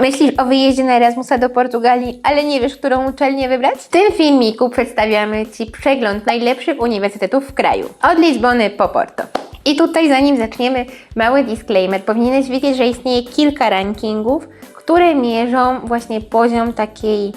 Myślisz o wyjeździe na Erasmusa do Portugalii, ale nie wiesz, którą uczelnię wybrać? W tym filmiku przedstawiamy Ci przegląd najlepszych uniwersytetów w kraju. Od Lizbony po Porto. I tutaj zanim zaczniemy, mały disclaimer. Powinieneś wiedzieć, że istnieje kilka rankingów, które mierzą właśnie poziom takiej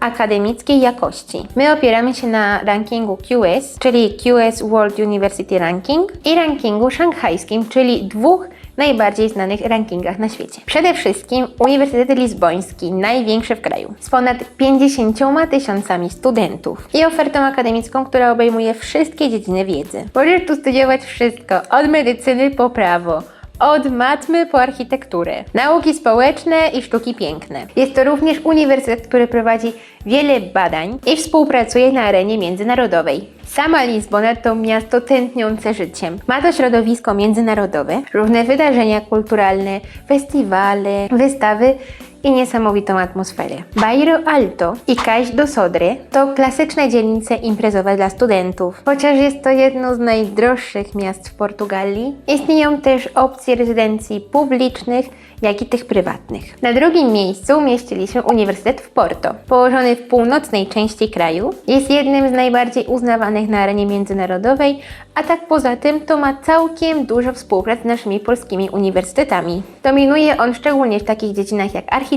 akademickiej jakości. My opieramy się na rankingu QS, czyli QS World University Ranking i rankingu szanghajskim, czyli dwóch najbardziej znanych rankingach na świecie. Przede wszystkim Uniwersytet Lizboński, największy w kraju, z ponad 50 tysiącami studentów i ofertą akademicką, która obejmuje wszystkie dziedziny wiedzy. Możesz tu studiować wszystko, od medycyny po prawo, od matmy po architekturę, nauki społeczne i sztuki piękne. Jest to również uniwersytet, który prowadzi wiele badań i współpracuje na arenie międzynarodowej. Sama Lizbona to miasto tętniące życiem. Ma to środowisko międzynarodowe, różne wydarzenia kulturalne, festiwale, wystawy i niesamowitą atmosferę. Bairro Alto i Cais do Sodre to klasyczne dzielnice imprezowe dla studentów. Chociaż jest to jedno z najdroższych miast w Portugalii, istnieją też opcje rezydencji publicznych, jak i tych prywatnych. Na drugim miejscu umieściliśmy Uniwersytet w Porto. Położony w północnej części kraju, jest jednym z najbardziej uznawanych na arenie międzynarodowej, a tak poza tym to ma całkiem dużo współprac z naszymi polskimi uniwersytetami. Dominuje on szczególnie w takich dziedzinach jak architektura,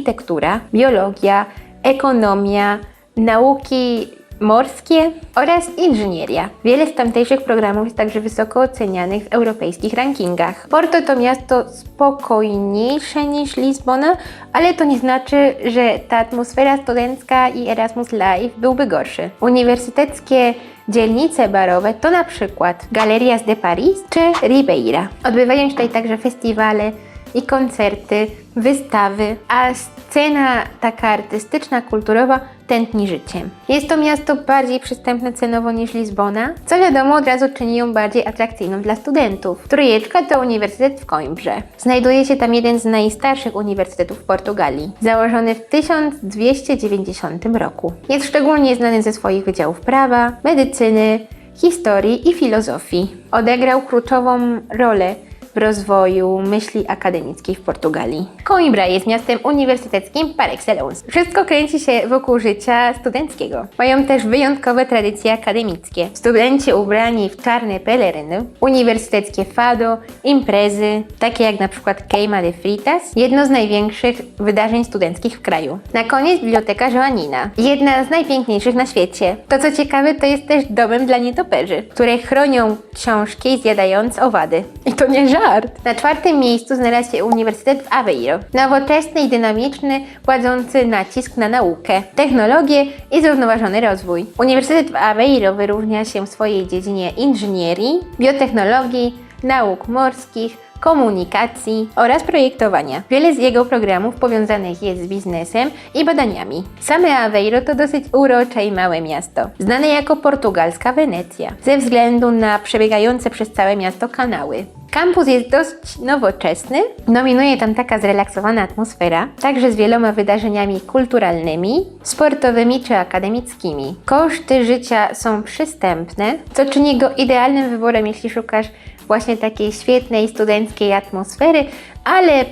biologia, ekonomia, nauki morskie oraz inżynieria. Wiele z tamtejszych programów jest także wysoko ocenianych w europejskich rankingach. Porto to miasto spokojniejsze niż Lizbona, ale to nie znaczy, że ta atmosfera studencka i Erasmus Live byłby gorszy. Uniwersyteckie dzielnice barowe to na przykład Galerias de Paris czy Ribeira. Odbywają się tutaj także festiwale i koncerty, wystawy, a scena taka artystyczna, kulturowa tętni życiem. Jest to miasto bardziej przystępne cenowo niż Lizbona, co wiadomo od razu czyni ją bardziej atrakcyjną dla studentów. Trójeczka to Uniwersytet w Coimbrze. Znajduje się tam jeden z najstarszych uniwersytetów w Portugalii, założony w 1290 roku. Jest szczególnie znany ze swoich wydziałów prawa, medycyny, historii i filozofii. Odegrał kluczową rolę rozwoju myśli akademickiej w Portugalii. Coimbra jest miastem uniwersyteckim par excellence. Wszystko kręci się wokół życia studenckiego. Mają też wyjątkowe tradycje akademickie. Studenci ubrani w czarne peleryny, uniwersyteckie fado, imprezy, takie jak na przykład Queima de Fritas, jedno z największych wydarzeń studenckich w kraju. Na koniec biblioteka Joanina, jedna z najpiękniejszych na świecie. To co ciekawe, to jest też domem dla nietoperzy, które chronią książki zjadając owady. I to nie żart. Na czwartym miejscu znalazł się Uniwersytet w Aveiro. Nowoczesny i dynamiczny, kładący nacisk na naukę, technologię i zrównoważony rozwój. Uniwersytet w Aveiro wyróżnia się w swojej dziedzinie inżynierii, biotechnologii, nauk morskich, komunikacji oraz projektowania. Wiele z jego programów powiązanych jest z biznesem i badaniami. Same Aveiro to dosyć urocze i małe miasto, znane jako portugalska Wenecja, ze względu na przebiegające przez całe miasto kanały. Kampus jest dość nowoczesny, dominuje tam taka zrelaksowana atmosfera, także z wieloma wydarzeniami kulturalnymi, sportowymi czy akademickimi. Koszty życia są przystępne, co czyni go idealnym wyborem, jeśli szukasz właśnie takiej świetnej studenckiej atmosfery, ale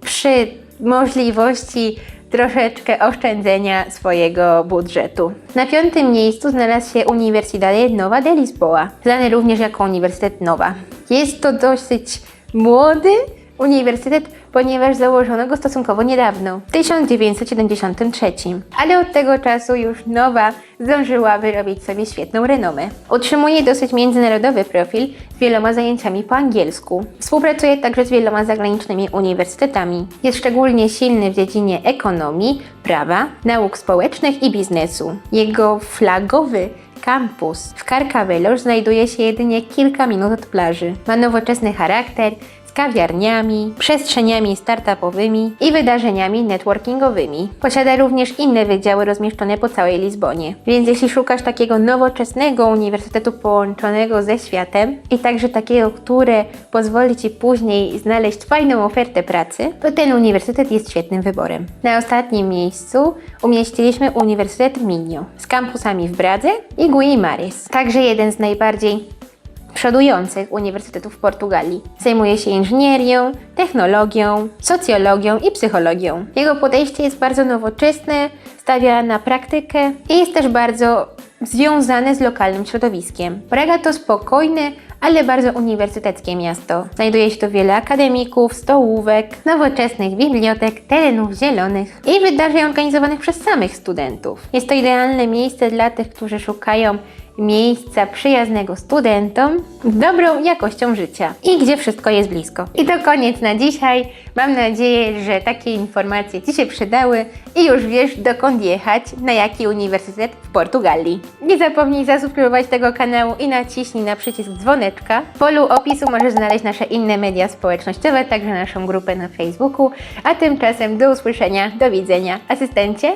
przy możliwości troszeczkę oszczędzenia swojego budżetu. Na piątym miejscu znalazł się Universidade Nova de Lisboa, znany również jako Uniwersytet Nowa. Jest to dosyć młody uniwersytet, ponieważ założono go stosunkowo niedawno, w 1973. Ale od tego czasu już Nowa zdążyła wyrobić sobie świetną renomę. Utrzymuje dosyć międzynarodowy profil z wieloma zajęciami po angielsku. Współpracuje także z wieloma zagranicznymi uniwersytetami. Jest szczególnie silny w dziedzinie ekonomii, prawa, nauk społecznych i biznesu. Jego flagowy Kampus w Carcavelos znajduje się jedynie kilka minut od plaży. Ma nowoczesny charakter, kawiarniami, przestrzeniami startupowymi i wydarzeniami networkingowymi. Posiada również inne wydziały rozmieszczone po całej Lizbonie. Więc jeśli szukasz takiego nowoczesnego uniwersytetu połączonego ze światem i także takiego, które pozwoli Ci później znaleźć fajną ofertę pracy, to ten uniwersytet jest świetnym wyborem. Na ostatnim miejscu umieściliśmy Uniwersytet Minho z kampusami w Bradze i Guimares. Także jeden z najbardziej przodujących uniwersytetów w Portugalii. Zajmuje się inżynierią, technologią, socjologią i psychologią. Jego podejście jest bardzo nowoczesne, stawia na praktykę i jest też bardzo związane z lokalnym środowiskiem. Praga to spokojne, ale bardzo uniwersyteckie miasto. Znajduje się tu wiele akademików, stołówek, nowoczesnych bibliotek, terenów zielonych i wydarzeń organizowanych przez samych studentów. Jest to idealne miejsce dla tych, którzy szukają miejsca przyjaznego studentom z dobrą jakością życia i gdzie wszystko jest blisko. I to koniec na dzisiaj. Mam nadzieję, że takie informacje Ci się przydały i już wiesz dokąd jechać, na jaki uniwersytet w Portugalii. Nie zapomnij zasubskrybować tego kanału i naciśnij na przycisk dzwoneczka. W polu opisu możesz znaleźć nasze inne media społecznościowe, także naszą grupę na Facebooku. A tymczasem do usłyszenia, do widzenia. Asystencie,